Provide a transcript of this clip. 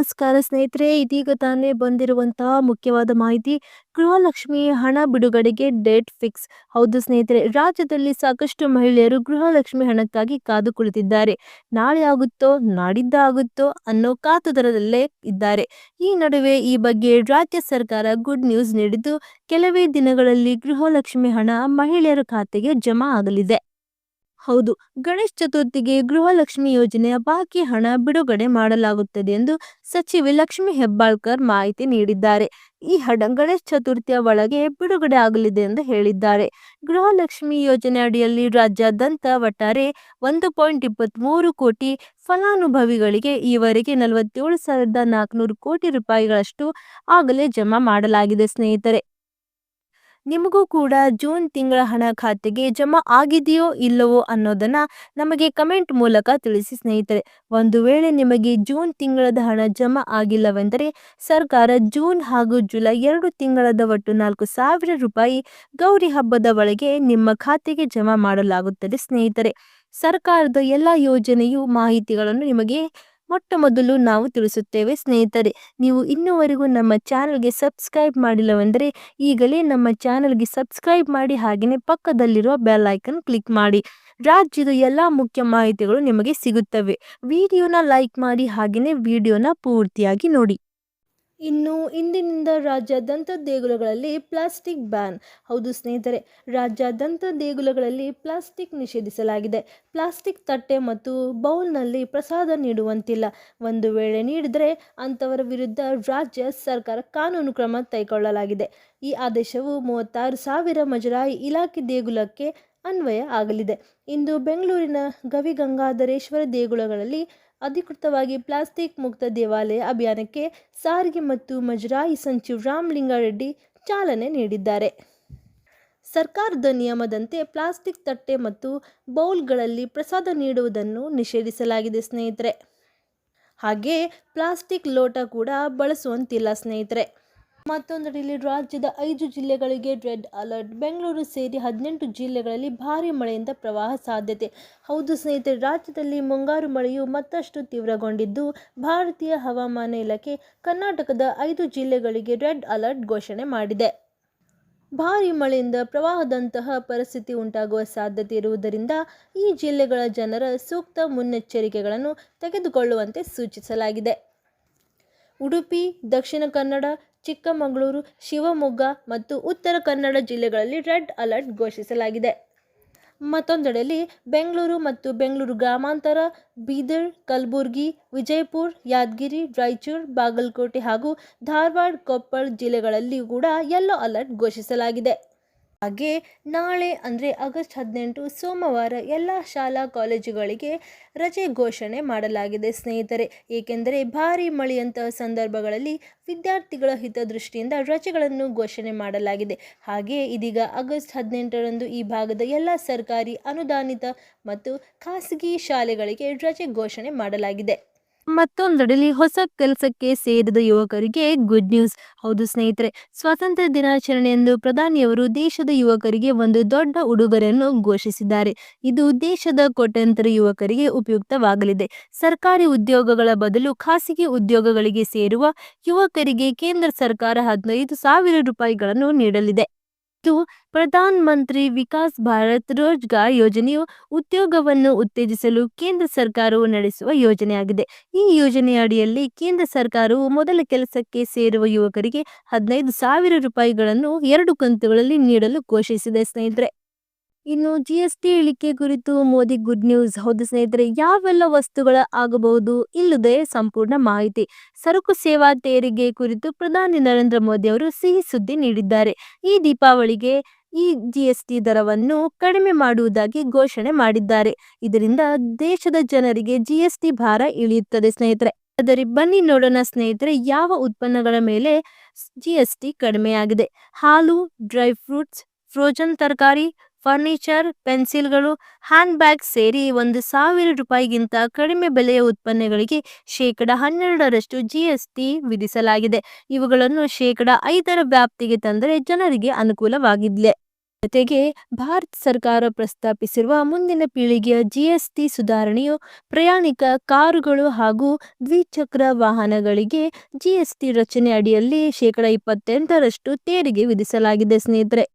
ನಮಸ್ಕಾರ ಸ್ನೇಹಿತರೆ, ಇದೀಗ ತಾನೇ ಬಂದಿರುವಂತಹ ಮುಖ್ಯವಾದ ಮಾಹಿತಿ, ಗೃಹಲಕ್ಷ್ಮಿ ಹಣ ಬಿಡುಗಡೆಗೆ ಡೇಟ್ ಫಿಕ್ಸ್. ಹೌದು ಸ್ನೇಹಿತರೆ, ರಾಜ್ಯದಲ್ಲಿ ಸಾಕಷ್ಟು ಮಹಿಳೆಯರು ಗೃಹಲಕ್ಷ್ಮಿ ಹಣಕ್ಕಾಗಿ ಕಾದು ಕುಳಿತಿದ್ದಾರೆ ನಾಳೆ ಆಗುತ್ತೋ, ನಾಡಿದ್ದ ಆಗುತ್ತೋ ಅನ್ನೋ ಕಾತುದರದಲ್ಲೇ ಇದ್ದಾರೆ. ಈ ನಡುವೆ ಈ ಬಗ್ಗೆ ರಾಜ್ಯ ಸರ್ಕಾರ ಗುಡ್ ನ್ಯೂಸ್ ನೀಡಿದ್ದು, ಕೆಲವೇ ದಿನಗಳಲ್ಲಿ ಗೃಹಲಕ್ಷ್ಮಿ ಹಣ ಮಹಿಳೆಯರ ಖಾತೆಗೆ ಜಮಾ ಆಗಲಿದೆ. ಹೌದು. ಗಣೇಶ್ ಚತುರ್ಥಿಗೆ ಗೃಹಲಕ್ಷ್ಮಿ ಯೋಜನೆಯ ಬಾಕಿ ಹಣ ಬಿಡುಗಡೆ ಮಾಡಲಾಗುತ್ತದೆ ಎಂದು ಸಚಿವೆ ಲಕ್ಷ್ಮಿ ಹೆಬ್ಬಾಳ್ಕರ್ ಮಾಹಿತಿ ನೀಡಿದ್ದಾರೆ. ಈ ಹಣ ಗಣೇಶ್ ಚತುರ್ಥಿಯ ಒಳಗೆ ಬಿಡುಗಡೆ ಆಗಲಿದೆ ಎಂದು ಹೇಳಿದ್ದಾರೆ. ಗೃಹಲಕ್ಷ್ಮಿ ಯೋಜನೆ ಅಡಿಯಲ್ಲಿ ರಾಜ್ಯಾದ್ಯಂತ ಒಟ್ಟಾರೆ ಒಂದು ಪಾಯಿಂಟ್ ಇಪ್ಪತ್ತ್ಮೂರು ಕೋಟಿ ಫಲಾನುಭವಿಗಳಿಗೆ ಈವರೆಗೆ ನಲವತ್ತೇಳು ಸಾವಿರದ ನಾಲ್ಕುನೂರು ಕೋಟಿ ರೂಪಾಯಿಗಳಷ್ಟು ಆಗಲೇ ಜಮಾ ಮಾಡಲಾಗಿದೆ ಸ್ನೇಹಿತರೆ. ನಿಮಗೂ ಕೂಡ ಜೂನ್ ತಿಂಗಳ ಹಣ ಖಾತೆಗೆ ಜಮಾ ಆಗಿದೆಯೋ ಇಲ್ಲವೋ ಅನ್ನೋದನ್ನ ನಮಗೆ ಕಮೆಂಟ್ ಮೂಲಕ ತಿಳಿಸಿ ಸ್ನೇಹಿತರೆ. ಒಂದು ವೇಳೆ ನಿಮಗೆ ಜೂನ್ ತಿಂಗಳದ ಹಣ ಜಮಾ ಆಗಿಲ್ಲವೆಂದರೆ ಸರ್ಕಾರ ಜೂನ್ ಹಾಗೂ ಜುಲೈ ಎರಡು ತಿಂಗಳದ ಒಟ್ಟು ನಾಲ್ಕು ಸಾವಿರ ರೂಪಾಯಿ ಗೌರಿ ಹಬ್ಬದ ಒಳಗೆ ನಿಮ್ಮ ಖಾತೆಗೆ ಜಮಾ ಮಾಡಲಾಗುತ್ತದೆ ಸ್ನೇಹಿತರೆ. ಸರ್ಕಾರದ ಎಲ್ಲ ಯೋಜನೆಯು ಮಾಹಿತಿಗಳನ್ನು ನಿಮಗೆ ಮೊಟ್ಟ ಮೊದಲು ನಾವು ತಿಳಿಸುತ್ತೇವೆ ಸ್ನೇಹಿತರೆ, ನೀವು ಇನ್ನುವರೆಗೂ ನಮ್ಮ ಚಾನಲ್ಗೆ ಸಬ್ಸ್ಕ್ರೈಬ್ ಮಾಡಿಲ್ಲವೆಂದರೆ ಈಗಲೇ ನಮ್ಮ ಚಾನಲ್ಗೆ ಸಬ್ಸ್ಕ್ರೈಬ್ ಮಾಡಿ ಹಾಗೆಯೇ ಪಕ್ಕದಲ್ಲಿರುವ ಬೆಲ್ ಐಕನ್ ಕ್ಲಿಕ್ ಮಾಡಿ. ರಾಜ್ಯದ ಎಲ್ಲ ಮುಖ್ಯ ಮಾಹಿತಿಗಳು ನಿಮಗೆ ಸಿಗುತ್ತವೆ. ವಿಡಿಯೋನ ಲೈಕ್ ಮಾಡಿ ಹಾಗೆಯೇ ವಿಡಿಯೋನ ಪೂರ್ತಿಯಾಗಿ ನೋಡಿ. ಇನ್ನು ಇಂದಿನಿಂದ ರಾಜ್ಯಾದ್ಯಂತ ದೇಗುಲಗಳಲ್ಲಿ ಪ್ಲಾಸ್ಟಿಕ್ ಬ್ಯಾನ್. ಹೌದು ಸ್ನೇಹಿತರೆ, ರಾಜ್ಯಾದ್ಯಂತ ದೇಗುಲಗಳಲ್ಲಿ ಪ್ಲಾಸ್ಟಿಕ್ ನಿಷೇಧಿಸಲಾಗಿದೆ. ಪ್ಲಾಸ್ಟಿಕ್ ತಟ್ಟೆ ಮತ್ತು ಬೌಲ್ನಲ್ಲಿ ಪ್ರಸಾದ ನೀಡುವಂತಿಲ್ಲ. ಒಂದು ವೇಳೆ ನೀಡಿದರೆ ಅಂಥವರ ವಿರುದ್ಧ ರಾಜ್ಯ ಸರ್ಕಾರ ಕಾನೂನು ಕ್ರಮ ಕೈಗೊಳ್ಳಲಾಗಿದೆ. ಈ ಆದೇಶವು ಮೂವತ್ತಾರು ಸಾವಿರ ಮಜರಾಯಿ ಇಲಾಖೆ ದೇಗುಲಕ್ಕೆ ಅನ್ವಯ ಆಗಲಿದೆ. ಇಂದು ಬೆಂಗಳೂರಿನ ಗವಿಗಂಗಾಧರೇಶ್ವರ ದೇಗುಲಗಳಲ್ಲಿ ಅಧಿಕೃತವಾಗಿ ಪ್ಲಾಸ್ಟಿಕ್ ಮುಕ್ತ ದೇವಾಲಯ ಅಭಿಯಾನಕ್ಕೆ ಸಾರಿಗೆ ಮತ್ತು ಮಜರಾಯಿ ಸಂಚಿವ ರಾಮಲಿಂಗಾರೆಡ್ಡಿ ಚಾಲನೆ ನೀಡಿದ್ದಾರೆ. ಸರ್ಕಾರದ ನಿಯಮದಂತೆ ಪ್ಲಾಸ್ಟಿಕ್ ತಟ್ಟೆ ಮತ್ತು ಬೌಲ್ಗಳಲ್ಲಿ ಪ್ರಸಾದ ನೀಡುವುದನ್ನು ನಿಷೇಧಿಸಲಾಗಿದೆ ಸ್ನೇಹಿತರೆ. ಹಾಗೆ ಪ್ಲಾಸ್ಟಿಕ್ ಲೋಟ ಕೂಡ ಬಳಸುವಂತಿಲ್ಲ ಸ್ನೇಹಿತರೆ. ಮತ್ತೊಂದೆಡೆಯಲ್ಲಿ ರಾಜ್ಯದ ಐದು ಜಿಲ್ಲೆಗಳಿಗೆ ರೆಡ್ ಅಲರ್ಟ್. ಬೆಂಗಳೂರು ಸೇರಿ ಹದಿನೆಂಟು ಜಿಲ್ಲೆಗಳಲ್ಲಿ ಭಾರಿ ಮಳೆಯಿಂದ ಪ್ರವಾಹ ಸಾಧ್ಯತೆ. ಹೌದು ಸ್ನೇಹಿತರೆ, ರಾಜ್ಯದಲ್ಲಿ ಮುಂಗಾರು ಮಳೆಯು ಮತ್ತಷ್ಟು ತೀವ್ರಗೊಂಡಿದ್ದು, ಭಾರತೀಯ ಹವಾಮಾನ ಇಲಾಖೆ ಕರ್ನಾಟಕದ ಐದು ಜಿಲ್ಲೆಗಳಿಗೆ ರೆಡ್ ಅಲರ್ಟ್ ಘೋಷಣೆ ಮಾಡಿದೆ. ಭಾರಿ ಮಳೆಯಿಂದ ಪ್ರವಾಹದಂತಹ ಪರಿಸ್ಥಿತಿ ಉಂಟಾಗುವ ಸಾಧ್ಯತೆ ಇರುವುದರಿಂದ ಈ ಜಿಲ್ಲೆಗಳ ಜನರ ಸೂಕ್ತ ಮುನ್ನೆಚ್ಚರಿಕೆಗಳನ್ನು ತೆಗೆದುಕೊಳ್ಳುವಂತೆ ಸೂಚಿಸಲಾಗಿದೆ. ಉಡುಪಿ, ದಕ್ಷಿಣ ಕನ್ನಡ ಚಿಕ್ಕಮಗಳೂರು, ಶಿವಮೊಗ್ಗ ಮತ್ತು ಉತ್ತರ ಕನ್ನಡ ಜಿಲ್ಲೆಗಳಲ್ಲಿ ರೆಡ್ ಅಲರ್ಟ್ ಘೋಷಿಸಲಾಗಿದೆ. ಮತ್ತೊಂದೆಡೆಯಲ್ಲಿ ಬೆಂಗಳೂರು ಮತ್ತು ಬೆಂಗಳೂರು ಗ್ರಾಮಾಂತರ, ಬೀದರ್, ಕಲಬುರಗಿ, ವಿಜಯಪುರ, ಯಾದಗಿರಿ, ರಾಯಚೂರು, ಬಾಗಲಕೋಟೆ ಹಾಗೂ ಧಾರವಾಡ, ಕೊಪ್ಪಳ ಜಿಲ್ಲೆಗಳಲ್ಲಿ ಕೂಡ ಯೆಲ್ಲೋ ಅಲರ್ಟ್ ಘೋಷಿಸಲಾಗಿದೆ. ಹಾಗೆ ನಾಳೆ ಅಂದರೆ ಆಗಸ್ಟ್ ಹದಿನೆಂಟು ಸೋಮವಾರ ಎಲ್ಲ ಶಾಲಾ ಕಾಲೇಜುಗಳಿಗೆ ರಜೆ ಘೋಷಣೆ ಮಾಡಲಾಗಿದೆ ಸ್ನೇಹಿತರೆ. ಏಕೆಂದರೆ ಭಾರೀ ಮಳೆಯಂತಹ ಸಂದರ್ಭಗಳಲ್ಲಿ ವಿದ್ಯಾರ್ಥಿಗಳ ಹಿತದೃಷ್ಟಿಯಿಂದ ರಜೆಗಳನ್ನು ಘೋಷಣೆ ಮಾಡಲಾಗಿದೆ. ಹಾಗೆಯೇ ಇದೀಗ ಆಗಸ್ಟ್ ಹದಿನೆಂಟರಂದು ಈ ಭಾಗದ ಎಲ್ಲ ಸರ್ಕಾರಿ ಅನುದಾನಿತ ಮತ್ತು ಖಾಸಗಿ ಶಾಲೆಗಳಿಗೆ ರಜೆ ಘೋಷಣೆ ಮಾಡಲಾಗಿದೆ. ಮತ್ತೊಂದೆಡೆಯಲ್ಲಿ ಹೊಸ ಕೆಲಸಕ್ಕೆ ಸೇರಿದ ಯುವಕರಿಗೆ ಗುಡ್ ನ್ಯೂಸ್ ಹೌದು ಸ್ನೇಹಿತರೆ, ಸ್ವಾತಂತ್ರ್ಯ ದಿನಾಚರಣೆಯಂದು ಪ್ರಧಾನಿಯವರು ದೇಶದ ಯುವಕರಿಗೆ ಒಂದು ದೊಡ್ಡ ಉಡುಗೊರೆಯನ್ನು ಘೋಷಿಸಿದ್ದಾರೆ. ಇದು ದೇಶದ ಕೋಟ್ಯಂತರ ಯುವಕರಿಗೆ ಉಪಯುಕ್ತವಾಗಲಿದೆ. ಸರ್ಕಾರಿ ಉದ್ಯೋಗಗಳ ಬದಲು ಖಾಸಗಿ ಉದ್ಯೋಗಗಳಿಗೆ ಸೇರುವ ಯುವಕರಿಗೆ ಕೇಂದ್ರ ಸರ್ಕಾರ ಹದಿನೈದು ಸಾವಿರ ರೂಪಾಯಿಗಳನ್ನು ನೀಡಲಿದೆ. ಇದು ಪ್ರಧಾನ್ ಮಂತ್ರಿ ವಿಕಾಸ್ ಭಾರತ್ ರೋಜ್ಗಾರ್ ಯೋಜನೆಯು ಉದ್ಯೋಗವನ್ನು ಉತ್ತೇಜಿಸಲು ಕೇಂದ್ರ ಸರ್ಕಾರವು ನಡೆಸುವ ಯೋಜನೆಯಾಗಿದೆ. ಈ ಯೋಜನೆಯ ಅಡಿಯಲ್ಲಿ ಕೇಂದ್ರ ಸರ್ಕಾರವು ಮೊದಲ ಕೆಲಸಕ್ಕೆ ಸೇರುವ ಯುವಕರಿಗೆ ಹದಿನೈದು ಸಾವಿರ ರೂಪಾಯಿಗಳನ್ನು ಎರಡು ಕಂತುಗಳಲ್ಲಿ ನೀಡಲು ಘೋಷಿಸಿದೆ. ಸ್ನೇಹಿತರೆ ಇನ್ನು ಜಿ ಎಸ್ ಟಿ ಇಳಿಕೆ ಕುರಿತು ಮೋದಿ ಗುಡ್ ನ್ಯೂಸ್ ಹೌದು ಸ್ನೇಹಿತರೆ, ಯಾವೆಲ್ಲ ವಸ್ತುಗಳ ಆಗಬಹುದು ಇಲ್ಲದೆ ಸಂಪೂರ್ಣ ಮಾಹಿತಿ? ಸರಕು, ಸೇವಾ, ತೆರಿಗೆ ಕುರಿತು ಪ್ರಧಾನಿ ನರೇಂದ್ರ ಮೋದಿ ಅವರು ಸಿಹಿ ಸುದ್ದಿ ನೀಡಿದ್ದಾರೆ. ಈ ದೀಪಾವಳಿಗೆ ಈ ಜಿ ಎಸ್ ಟಿ ದರವನ್ನು ಕಡಿಮೆ ಮಾಡುವುದಾಗಿ ಘೋಷಣೆ ಮಾಡಿದ್ದಾರೆ. ಇದರಿಂದ ದೇಶದ ಜನರಿಗೆ ಜಿ ಎಸ್ ಟಿ ಭಾರ ಇಳಿಯುತ್ತದೆ ಸ್ನೇಹಿತರೆ. ಆದರೆ ಬನ್ನಿ ನೋಡೋಣ ಸ್ನೇಹಿತರೆ, ಯಾವ ಉತ್ಪನ್ನಗಳ ಮೇಲೆ ಜಿ ಎಸ್ ಟಿ ಕಡಿಮೆಯಾಗಿದೆ? ಹಾಲು, ಡ್ರೈ ಫ್ರೂಟ್ಸ್, ಫ್ರೋಜನ್ ತರಕಾರಿ ಫರ್ನಿಚರ್, ಪೆನ್ಸಿಲ್ಗಳು ಹ್ಯಾಂಡ್ ಬ್ಯಾಗ್ ಸೇರಿ ಒಂದು ಸಾವಿರ ರೂಪಾಯಿಗಿಂತ ಕಡಿಮೆ ಬೆಲೆಯ ಉತ್ಪನ್ನಗಳಿಗೆ ಶೇಕಡ ಹನ್ನೆರಡರಷ್ಟು ಜಿಎಸ್ಟಿ ವಿಧಿಸಲಾಗಿದೆ. ಇವುಗಳನ್ನು ಶೇಕಡ ಐದರ ವ್ಯಾಪ್ತಿಗೆ ತಂದರೆ ಜನರಿಗೆ ಅನುಕೂಲವಾಗಿದ್ಲೆ. ಜೊತೆಗೆ ಭಾರತ ಸರ್ಕಾರ ಪ್ರಸ್ತಾಪಿಸಿರುವ ಮುಂದಿನ ಪೀಳಿಗೆಯ ಜಿಎಸ್ಟಿ ಸುಧಾರಣೆಯು ಪ್ರಯಾಣಿಕ ಕಾರುಗಳು ಹಾಗೂ ದ್ವಿಚಕ್ರ ವಾಹನಗಳಿಗೆ ಜಿಎಸ್ಟಿ ರಚನೆ ಅಡಿಯಲ್ಲಿ ಶೇಕಡ ಇಪ್ಪತ್ತೆಂಟರಷ್ಟು ತೆರಿಗೆ ವಿಧಿಸಲಾಗಿದೆ. ಸ್ನೇಹಿತರೆ